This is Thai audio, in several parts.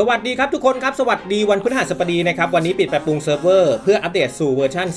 สวัสดีครับทุกคนครับ สวัสดีวันพฤหัสบดีนะครับ วันนี้ปิดปรับปรุงเซิร์ฟเวอร์เพื่ออัปเดตสู่เวอร์ชัน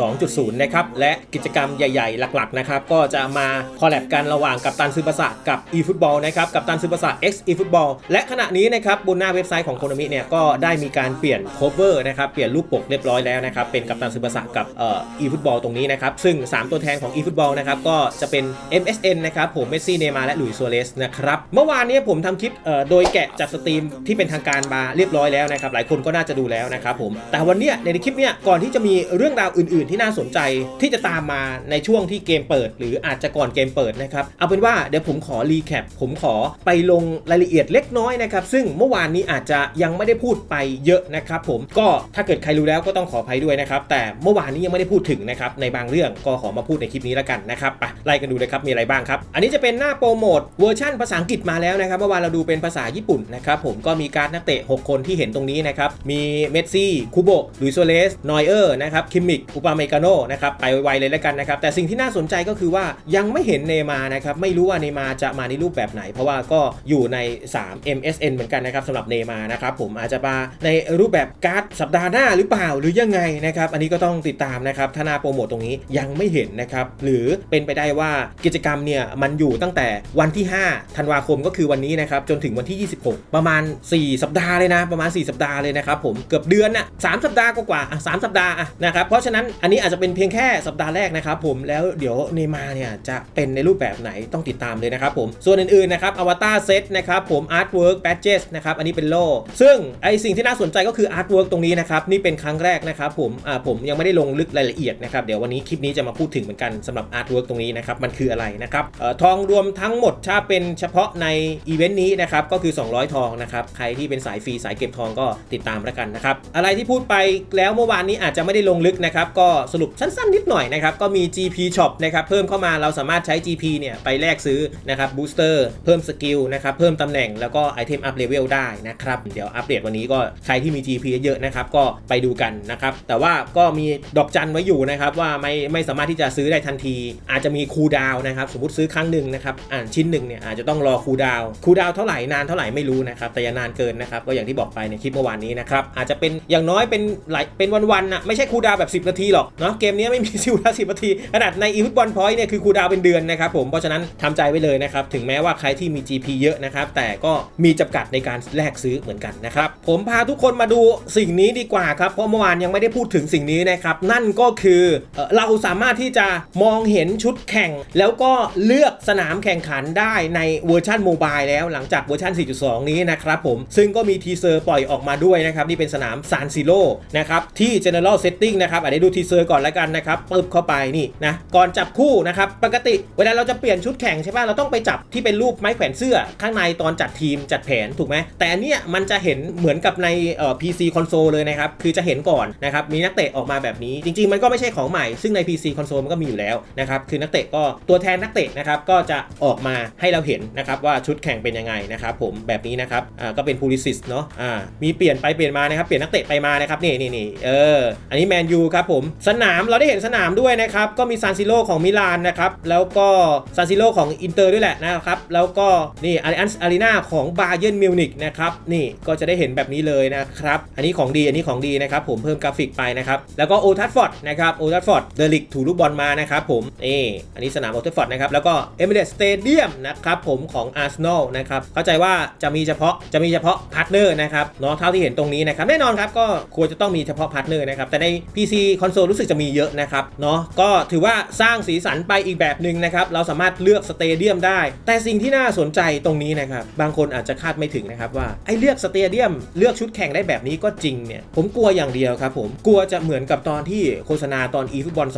4.2.0 นะครับ และกิจกรรมใหญ่ๆ หลักๆ นะครับ ก็จะมาคอลแลบกันระหว่างกับตันซือภาษากับ eFootball นะครับ กับตันซือภาษา X eFootball และขณะนี้นะครับบนหน้าเว็บไซต์ของโคโนมิเนี่ยก็ได้มีการเปลี่ยน cover นะครับเปลี่ยนรูปปกเรียบร้อยแล้วนะครับเป็นกับตันซือภาษากับเอ่อ eFootball ตรงนี้นะครับซึ่ง 3 ตัวแทนของ eFootball นะครับก็จะเป็น MSN นะครับผมเมสซี่เนย์มาร์และหลุยส์ซัวเรสนะครับเมื่อวานนี้ผมทำคลิปเอ่อโดยแกะจากสตรีมที่เป็นทางการมาเรียบร้อยแล้วนะครับหลายคนก็น่าจะดูแล้วนะครับผมแต่วันเนี้ยในคลิปเนี้ยก่อนที่จะมีเรื่องราวอื่น ๆ ที่น่าสนใจที่จะตามมาในช่วงที่เกมเปิด หรืออาจจะก่อนเกมเปิดนะครับเอาเป็นว่าเดี๋ยวผมขอรีแคปผมขอไปลงรายละเอียดเล็กน้อยนะครับซึ่งเมื่อวานนี้อาจจะยังไม่ได้พูดไปเยอะนะครับผมก็ถ้าเกิดใครรู้แล้วก็ต้องขออภัยด้วยนะครับแต่เมื่อวานนี้ยังไม่ได้พูดถึงนะครับในบางเรื่องก็ขอมาพูดในคลิปนี้แล้วกันนะครับไปไล่กันดูเลยครับมีอะไรบ้างครับอันนี้จะเป็นหน้าโปรโมทเวอร์ชั่นภาษาอังกฤษมาแล้วนะครับเมื่อวานเราดูเป็นภาษาญี่ปุ่นนะครับผมก็มีการดนักเตะ 6 คนที่เห็นตรงนี้นะครับ มีเมสซี่ คูโบลุยโซเลส นอยเออร์ นะครับ คิมมิก อุปาเมกาโนนะครับ ไปไวๆเลยแล้วกันนะครับ แต่สิ่งที่น่าสนใจก็คือว่ายังไม่เห็นเนมานะครับ ไม่รู้ว่าเนมาจะมาในรูปแบบไหน เพราะว่าก็อยู่ใน 3 MSN เหมือนกันนะครับสำหรับเนมานะครับ ผมอาจจะมาในรูปแบบการ์ดสัปดาห์หน้าหรือเปล่าหรือยังไงนะครับ อันนี้ก็ต้องติดตามนะครับถ้าหนาโปรโมทตรงนี้ยังไม่เห็นนะครับ หรือเป็นไปได้ว่ากิจกรรมเนี่ยมันอยู่ตั้งแต่วันที่ 5 ธันวาคมก็คือวันนี้นะครับจนถึงวันที่ 26 ประมาณ 4 สัปดาห์เลยนะ ประมาณ 4 สัปดาห์เลยนะครับผมเกือบเดือนน่ะสามสัปดาห์กว่าๆอะสามสัปดาห์นะครับเพราะฉะนั้นอันนี้อาจจะเป็นเพียงแค่สัปดาห์แรกนะครับผมแล้วเดี๋ยวเนมาเนี่ยจะเป็นในรูปแบบไหนต้องติดตามเลยนะครับผมส่วนอื่นๆนะครับอวตารเซตนะครับผมอาร์ตเวิร์กแบดเจสนะครับอันนี้เป็นโล่ซึ่งไอสิ่งที่น่าสนใจก็คืออาร์ตเวิร์กตรงนี้นะครับนี่เป็นครั้งแรกนะครับผมอ่าผมยังไม่ได้ลงลึกรายละเอียดนะครับเดี๋ยววันนี้คลิปนี้จะมาพูดถึงเหมือนกันสำหรับอาร์ตเวิร์กตรงนี้นะครับมันคืออะไรนะครับเอ่อทองรวมทั้งหมดถ้าเป็นเฉพาะในอีเวนต์นี้นะครับก็คือ 200 ทองนะครับใครที่เป็นสายฟรีสายเก็บทองก็ติดตามแล้วกันนะครับ อะไรที่พูดไปแล้วเมื่อวานนี้อาจจะไม่ได้ลงลึกนะครับ ก็สรุปสั้นๆนิดหน่อยนะครับ ก็มี GP Shop นะครับเพิ่มเข้ามาเราสามารถใช้ GP เนี่ยไปแลกซื้อนะครับบูสเตอร์เพิ่มสกิลนะครับเพิ่มตำแหน่งแล้วก็ไอเทมอัพเลเวลได้นะครับ เดี๋ยวอัปเดตวันนี้ก็ใครที่มี GP เยอะๆนะครับก็ไปดูกันนะครับแต่ว่าก็มีดอกจันไว้อยู่นะครับว่าไม่ไม่สามารถที่จะซื้อได้ทันที อาจจะมีคูลดาวน์นะครับสมมติซื้อครั้งหนึ่งนะครับอ่านชิ้นหนึ่งเนี่ยอาจจะต้องรอคูลดาวน์คูลดาวน์เท่าไหร่นานเท่าไหร่ไม่รู้นะครับแต่อย่านานเกินนะครับก็อย่างที่บอกไปในคลิปเมื่อวานนี้นะครับอาจจะเป็นอย่างน้อยเป็นหลายเป็นวันๆน่ะไม่ใช่คูดาวแบบ 10 นาทีหรอกเนาะเกมนี้ไม่มีซิลดาวสินาที ขนาดในอีฟุตบอลพอยต์เนี่ยคือคูดาวเป็นเดือนนะครับผมเพราะฉะนั้นทำใจไว้เลยนะครับถึงแม้ว่าใครที่มี GP เยอะนะครับแต่ก็มีจำกัดในการแลกซื้อเหมือนกันนะครับผมพาทุกคนมาดูสิ่งนี้ดีกว่าครับเพราะเมื่อวานยังไม่ได้พูดถึงสิ่งนี้นะครับนั่นก็คือเอ่อเราสามารถที่จะมองเห็นชุดแข่ง แล้วก็เลือกสนามแข่งขันได้ในเวอร์ชันโมบายแล้วหลังจากเวอร์ชัน4.2 นี้นะครับผมซึ่งก็มีทีเซอร์ปล่อยออกมาด้วยนะครับ นี่เป็นสนามซานซิโ o นะครับที่ General Setting นะครับอันนี้ดูทีเซอร์ก่อนแล้วกันนะครับปึ๊บเข้าไปนี่นะก่อนจับคู่นะครับปกติเวลาเราจะเปลี่ยนชุดแข่งใช่ป่ะเราต้องไปจับที่เป็นรูปไม้แขวนเสื้อข้างในตอนจัดทีมจัดแผนถูกไหมแต่อันเนี้ยมันจะเห็นเหมือนกับในเอ่อ PC console เลยนะครับคือจะเห็นก่อนนะครับมีนักเตะออกมาแบบนี้ จริง ๆ มันก็ไม่ใช่ของใหม่ซึ่งใน PC console มันก็มีอยู่แล้วนะครับคือนักเตะก็ตัวแทนนักเตะนะครับก็จะออกมาให้เราเห็นนะครับว่าชุดแข่งเป็นยังไงนะครับผมแบบนี้นะครับอ่าก็เป็น Pulisic เนาะอ่ามีเปลี่ยนไปเปลี่ยนมานะครับเปลี่ยนนักเตะไปมานะครับนี่นี่นี่เอออันนี้แมนยูครับผมสนามเราได้เห็นสนามด้วยนะครับก็มีซานซิโ o ของมิลานนะครับแล้วก็ซานซิโ o ของอินเตอร์ด้วยแหละนะครับแล้วก็นี่อาริอันอารีนาของบาเย r n นมิวนิกนะครับนี่ก็จะได้เห็นแบบนี้เลยนะครับอันนี้ของดีอันนี้ของดีนะครับผมเพิ่มกราฟิกไปนะครับแล้วก็โอทัฟฟอร์ดนะครับโอทัฟฟอร์ดเดลิกถูลูกบอลมานะครับผมนี่อันนี้สนามโอทัฟฟอร์ดนะครับแล้วก็เอมิเรตสเตเดียมนะครับผมของอาร์เซนอลนะครับเข้าใจว่าจะมีเฉพาะจะมีเฉพาะพาร์ทเนอร์นะครับเนาะเท่าที่เห็นตรงนี้นะครับแน่นอนครับก็ควรจะต้องมีเฉพาะพาร์ทเนอร์นะครับแต่ใน PC คอนโซลรู้สึกจะมีเยอะนะครับเนาะก็ถือว่าสร้างสีสันไปอีกแบบหนึ่งนะครับเราสามารถเลือกสเตเดียมได้ แต่สิ่งที่น่าสนใจตรงนี้นะครับบางคนอาจจะคาดไม่ถึงนะครับว่าไอ้เลือกสเตเดียมเลือกชุดแข่งได้แบบนี้ก็จริงเนี่ยผมกลัวอย่างเดียวครับผมกลัวจะเหมือนกับตอนที่โฆษณาตอน e ฟุตบอล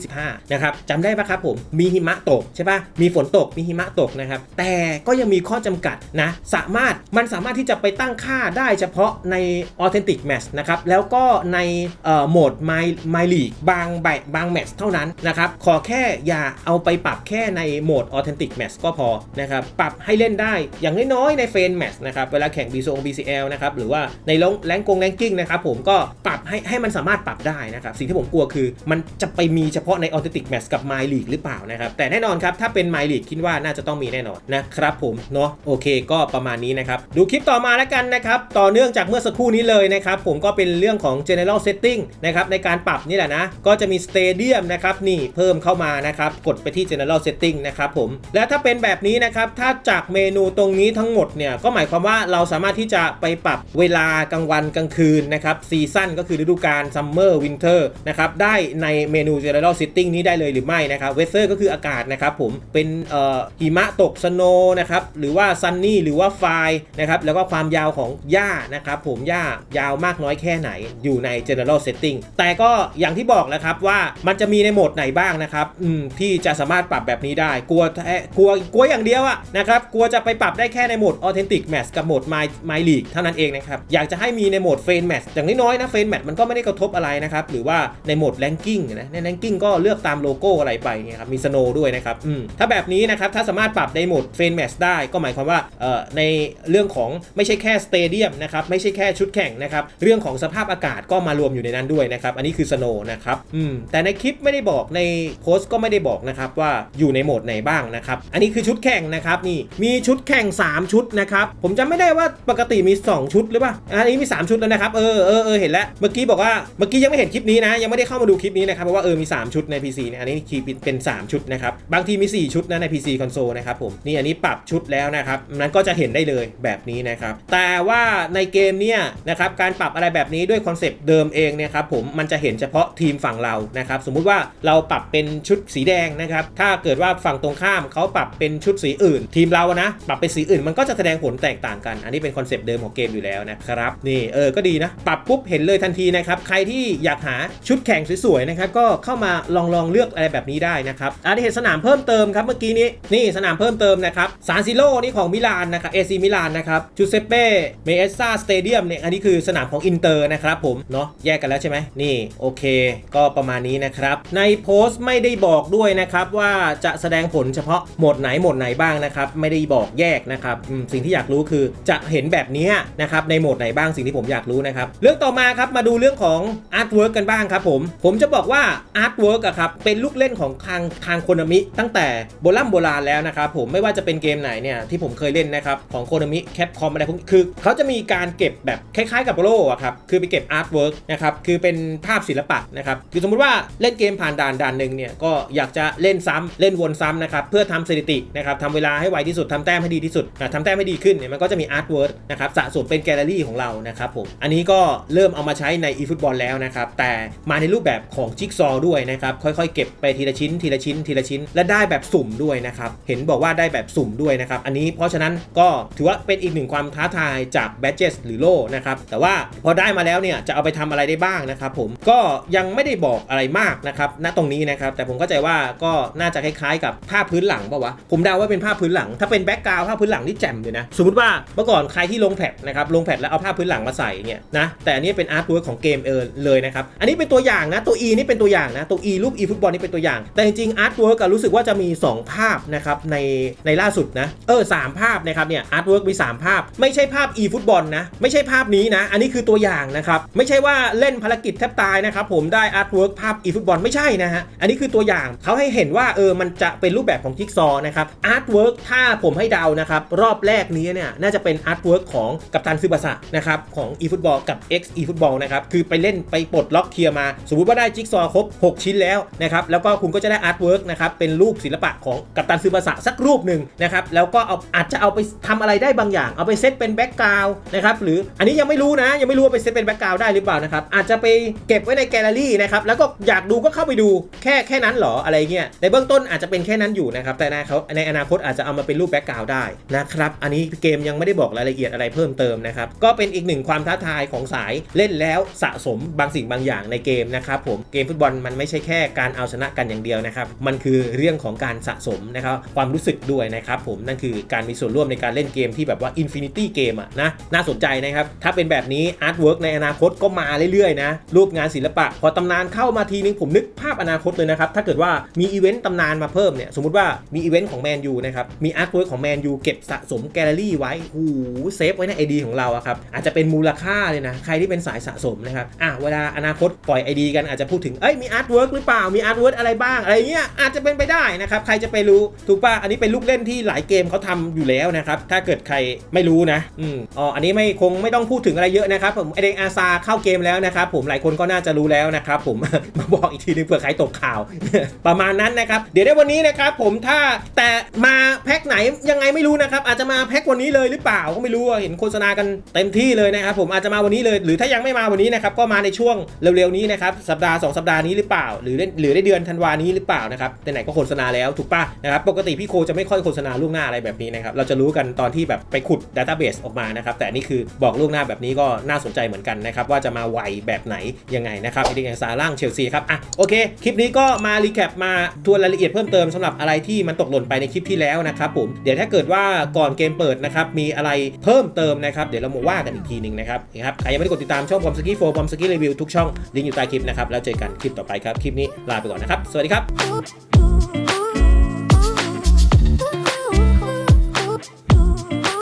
2025 นะครับจำได้ปะครับผมมีหิมะตกใช่ปะมีฝนตกมีหิมะตกนะครับแต่ก็ยังมีข้อจำกัดนะสามารถมันสามารถที่จะไปตั้งค่าได้เฉพาะใน Authentic Match นะครับ แล้วก็ในโหมด My My League บางใบบางแมตช์เท่านั้นนะครับ ขอแค่อย่าเอาไปปรับแค่ในโหมด Authentic Match ก็พอนะครับ ปรับให้เล่นได้อย่างน้อยๆในเฟนแมตช์นะครับ เวลาแข่ง b ี o BCL นะครับ หรือว่าในลงแรงกงแรงกิ้งนะครับผมก็ปรับให้ให้มันสามารถปรับได้นะครับ สิ่งที่ผมกลัวคือมันจะไปมีเฉพาะใน Authentic Match กับ My League หรือเปล่านะครับ แต่แน่นอนครับ ถ้าเป็น My League คิดว่าน่าจะต้องมีแน่นอนนะครับผมเนาะโอเค ก็ประมาณนี้นะครับดูคลิปต่อมาแล้วกันกันนะครับ ต่อเนื่องจากเมื่อสักครู่นี้เลยนะครับ ผมก็เป็นเรื่องของ general setting นะครับในการปรับนี่แหละนะ ก็จะมี stadium นะครับนี่เพิ่มเข้ามานะครับ กดไปที่ general setting นะครับผม และถ้าเป็นแบบนี้นะครับ ถ้าจากเมนูตรงนี้ทั้งหมดเนี่ยก็หมายความว่าเราสามารถที่จะไปปรับเวลากลางวันกลางคืนนะครับซีซั่นก็คือฤดูกาล summer winter นะครับได้ในเมนู general setting นี้ได้เลยหรือไม่นะครับ weather ก็คืออากาศนะครับผมเป็นเอ่อหิมะตก snow นะครับหรือว่า sunny หรือว่า fine นะครับแล้วก็ความยาวของหญ้านะครับผมหญ้ายาวมากน้อยแค่ไหนอยู่ใน general setting แต่ก็อย่างที่บอกแล้วครับว่ามันจะมีในโหมดไหนบ้างนะครับอืมที่จะสามารถปรับแบบนี้ได้ กลัวแท้กลัวกลัวอย่างเดียวอะนะครับกลัวจะไปปรับได้แค่ในโหมด authentic match กับโหมด my my league เท่านั้นเองนะครับอยากจะให้มีในโหมด f a n match อย่างน้อยๆนะ f a n match มันก็ไม่ได้กระทบอะไรนะครับหรือว่าในโหมด ranking นะใน ranking ก็เลือกตามโลโก้อะไรไปเนี่ยครับมี snow ด้วยนะครับอืมถ้าแบบนี้นะครับถ้าสามารถปรับในโหมด f a n match ได้ก็หมายความว่าเอ่อในเรื่องของไม่ใช่แค่ค่สเตเดียมนะครับไม่ใช่แค่ชุดแข่งนะครับเรื่องของสภาพอากาศก็มารวมอยู่ในนั้นด้วยนะครับอันนี้คือ snow นะครับอืมแต่ในคลิปไม่ได้บอกในโพสต์ก็ไม่ได้บอกนะครับว่าอยู่ในโหมดไหนบ้างนะครับอันนี้คือชุดแข่งนะครับนี่มีชุดแข่ง 3 ชุดนะครับผมจำไม่ได้ว่าปกติมี 2 ชุดหรือเปล่าอันนี้มี 3 ชุดแล้วนะครับเออเออเออเห็นแล้วเมื่อกี้บอกว่าเมื่อกี้ยังไม่เห็นคลิปนี้นะยังไม่ได้เข้ามาดูคลิปนี้นะครับเพราะว่าเออมี 3 ชุดใน PC เนี่ยอันนี้คีย์เป็น 3 ชุดนะครับบางทีมี 4 ชุดนะใน PC console นะครับผมนี่อันนี้ปรับชุดแล้วนะครับนั้นก็จะเห็นได้เลยแบบนี้นะครับแต่ว่าในเกมเนี่ยนะครับการปรับอะไรแบบนี้ด้วยคอนเซปต์เดิมเองเนี่ยครับผมมันจะเห็นเฉพาะทีมฝั่งเรานะครับสมมุติว่าเราปรับเป็นชุดสีแดงนะครับถ้าเกิดว่าฝั่งตรงข้ามเขาปรับเป็นชุดสีอื่น ทีมเราอะนะปรับเป็นสีอื่นมันก็จะแสดงผลแตกต่างกัน อันนี้เป็นคอนเซปต์เดิมของเกมอยู่แล้วนะครับนี่เออก็ดีนะปรับปุ๊บเห็นเลยทันทีนะครับใครที่อยากหาชุดแข่งสวยๆนะครับก็เข้ามาลองลองเลือกอะไรแบบนี้ได้นะครับอันนี้เห็นสนามเพิ่มเติมครับเมื่อกี้นี้นี่สนามเพิ่มเติมนะครับซานซิโร่นี่ของมิลานนะครับเอซีมิลานนะครับจูเซเป้เมเอสซาสเตเดียมเนี่ยอันนี้คือสนามของอินเตอร์นะครับผมเนาะแยกกันแล้วใช่ไหมนี่โอเค ก็ประมาณนี้นะครับ ในโพสต์ไม่ได้บอกด้วยนะครับว่าจะแสดงผลเฉพาะโหมดไหนโหมดไหนบ้างนะครับ ไม่ได้บอกแยกนะครับสิ่งที่อยากรู้คือจะเห็นแบบนี้นะครับในโหมดไหนบ้างสิ่งที่ผมอยากรู้นะครับเรื่องต่อมาครับมาดูเรื่องของอาร์ตเวิร์กกันบ้างครับผม ผมจะบอกว่าอาร์ตเวิร์กอะครับเป็นลูกเล่นของทางทางโคนามิตั้งแต่โบราณโบราณแล้วนะครับผมไม่ว่าจะเป็นเกมไหนเนี่ยที่ผมเคยเล่นนะครับของโคนามิแคปคอมอะไรพวกคือเขาจะมีการเก็บแบบคล้ายๆกับโลอะครับ คือไปเก็บอาร์ตเวิร์กนะครับ คือเป็นภาพศิลปะนะครับ คือสมมุติว่าเล่นเกมผ่านด่านด่านหนึ่งเนี่ย ก็อยากจะเล่นซ้ำเล่นวนซ้ำนะครับ เพื่อทำสถิตินะครับทำเวลาให้ไวที่สุดทำแต้มให้ดีที่สุดอะทำแต้มให้ดีขึ้นเนี่ยมันก็จะมีอาร์ตเวิร์กนะครับสะสมเป็นแกลเลอรี่ของเรานะครับผมอันนี้ก็เริ่มเอามาใช้ใน eFootball แล้วนะครับแต่มาในรูปแบบของจิ๊กซอด้วยนะครับค่อยๆ เก็บไปทีละชิ้นทีละชิ้นทีละชิ้น และได้แบบสุ่มด้วยนะครับเห็นบอกว่าได้แบบสุ่มด้วยนะครับอันนี้เพราะฉะนั้นก็ถือว่าเป็นอีกหนึ่งความท้าทายจาก Badges หรือโล่นะครับแต่ว่าพอได้มาแล้วเนี่ยจะเอาไปทำอะไรได้บ้างนะครับผมก็ยังไม่ได้บอกอะไรมากนะครับณตรงนี้นะครับแต่ผมเข้าใจว่าก็น่าจะคล้ายๆ กับภาพพื้นหลังป่าวะผมเดาว่าเป็นภาพพื้นหลัง ถ้าเป็นแบ็กกราวภาพพื้นหลังนี่แจ่มเลยนะสมมติว่าเมื่อก่อนใครที่ลงแพดนะครับลงแพดแล้วเอาภาพพื้นหลังมาใส่เนี่ยนะแต่อันนี้เป็นอาร์ตเวิร์กของเกมเออเลยนะครับอันนี้เป็นตัวอย่างนะตัว E นี่เป็นตัวอย่างนะตัว E รูป E ฟุตบอลนี่เป็นตัวอย่าง แต่จริงๆอาร์ตเวิร์กรู้สึกว่าจะมี 2 ภาพนะครับในในล่าสุดนะเออสามภาพนะครับเนี่ยอาร์ตเวิร์กมี 3 ภาพ ไม่ใช่ภาพ E ฟุตบอลนะ ไม่ใช่ภาพนี้นะ อันนี้คือตัวอย่างนะครับ ไม่ใช่ว่าเล่นภารกิจแทบตายนะครับ ผมได้อาร์ตเวิร์กภาพ E ฟุตบอลไม่ใช่นะฮะ อันนี้คือตัวอย่างเขาให้เห็นว่าเออมันจะเป็นรูปแบบของจิ๊กซอนะครับอาร์ตเวิร์กถ้าผมให้เดานะครับ รอบแรกนี้เนี่ยน่าจะเป็นอาร์ตเวิร์กของกัปตันซึบาสะนะครับของ e ฟุตบอลกับ X e ฟุตบอลนะครับคือไปเล่นไปปลดล็อกเคลียร์มา สมมติว่าได้จิ๊กซอว์ครบ 6 ชิ้นแล้วนะครับแล้วก็คุณก็จะได้อาร์ตเวิร์กนะครับเป็นรูปศิลปะของกัปตันซึบาสะสักรูปหนึ่งนะครับแล้วก็เอาอาจจะเอาไปทำอะไรได้บางอย่าง เอาไปเซตเป็นบ็กกราวน์นะครับหรืออันนี้ยังไม่รู้นะ ยังไม่รู้ว่าไปเซตเป็นแบ็กกราวน์ได้หรือเปล่านะครับอาจจะไปเก็บไว้ในแกลเลอรี่นะครับแล้วก็อยากดูก็เข้าไปดูแค่แค่นั้นหรออะไรเงี้ยในเบื้องต้นอาจจะเป็นแค่นั้นอยู่นะครับแต่ในเขาในอนาคตอาจจะเอามาเป็นรูปแบ็กกราวด์ได้นะครับอันนี้เกมยังไม่ได้บอกรายละเอียดอะไรเพิ่มเติมนะครับก็เป็นอีกหนึ่งความท้าทายของสายเล่นแล้วสะสมบางสิ่งบางอย่างในเกมนะครับผมเกมฟุตบอลมันไม่ใช่แค่การเอาชนะกันอย่างเดียวนะครับมันคือเรื่องของการสะสมนะครับความรู้สึกด้วยนะครับผมนั่นคือการมีส่วนร่วมในการเล่นเกมที่แบบว่า Infinity เกมอะนะน่าสนใจนะครับ ถ้าเป็นแบบนี้อาร์ตเวิร์กในอนาคตก็มาเรื่อยๆนะรูปงานศิลปะ พอตำนานเข้ามาทีนึงผมนึกภาพอนาคตเลยนะครับ ถ้าเกิดว่ามีอีเวนต์ตำนานมาเพิ่มเนี่ยสมมติว่ามีอีเวนต์ของแมนยูนะครับมีอาร์ตเวิร์กของแมนยูเก็บสะสมแกลเลอรี่ไว้โอ้โหเซฟไว้ในไอดีของเราอะครับอาจจะเป็นมูลค่าเลยนะใครที่เป็นสายสะสมนะครับอะเวลาอนาคตปล่อยไอดีกันอาจจะพูดถึงเอ้ยมีอาร์ตเวิร์กหรือเปล่ามีอาร์ตเวิร์กอะไรบ้างอะไรเงี้ยอาจจะเป็นไปได้นะครับใครจะไปรู้ถูกป่ะอันนี้เป็นลูกเล่นที่หลายเกมเขาทำอยู่แล้วนะครับถ้าเกิดใครไม่รู้นะอืมอ๋ออันนี้ไม่คงไม่ต้องพูดถึงอะไรเยอะนะครับผมเอเดงอาซาเข้าเกมแล้วนะครับผมหลายคนก็น่าจะรู้แล้วนะครับผม มาบอกอีกทีนึงเผื่อใครตกข่าว ประมาณนั้นนะครับเดี๋ยวในวันนี้นะครับผมถ้าแต่มาแพ็คไหนยังไงไม่รู้นะครับอาจจะมาแพ็ควันนี้เลยหรือเปล่าก็ไม่รู้เห็นโฆษณากันเต็มที่เลยนะครับผมอาจจะมาวันนี้เลย หรือถ้ายังไม่มาวันนี้นะครับก็มาในช่วงเร็วๆนี้นะครับสัปดาห์สองสัปดาห์นี้หรือเปล่า หรือหรือได้เดือนธันวานี้หรือเปล่านะครับแต่ไหนก็โฆษณาแล้วถูกป่ะนะครับปกติพี่โคจะไม่ค่อยโฆษณาล่วงหน้าอะไรแบบนี้นะครับเราจะรู้กันตอนที่แบบไปขุดดัตต้าเบสออกมานะครับ แต่นี่คือบอกล่วงหน้าแบบนี้ก็น่าสนใจเหมือนกันนะครับ ว่าจะมาไวแบบไหนยังไงนะครับเอเดงซาร่างเชลซีครับอะโอเค คลิปนี้ก็มารีแคปมาทวนรายละเอียดเพิ่มเติมสำหรับอะไรที่มันตกหล่นไปในคลิปที่แล้วนะครับผมเดี๋ยวถ้าเกิดว่าก่อนเกมเปิดนะครับมีอะไรเพิ่มเติมนะครับเดี๋ยวเรามาว่ากันอีกทีหนึ่งนะครับนะครับใครยังไม่ได้กดติดตามช่องบอมสกี้โฟบอมสกี้รีวิวทุกช่องลิงก์อยู่ใต้คลิปนะครับแล้วเจอกันคลิปต่อไปครับคลิปนี้ลาไปก่อนนะครับสวัสดีครับ Oh,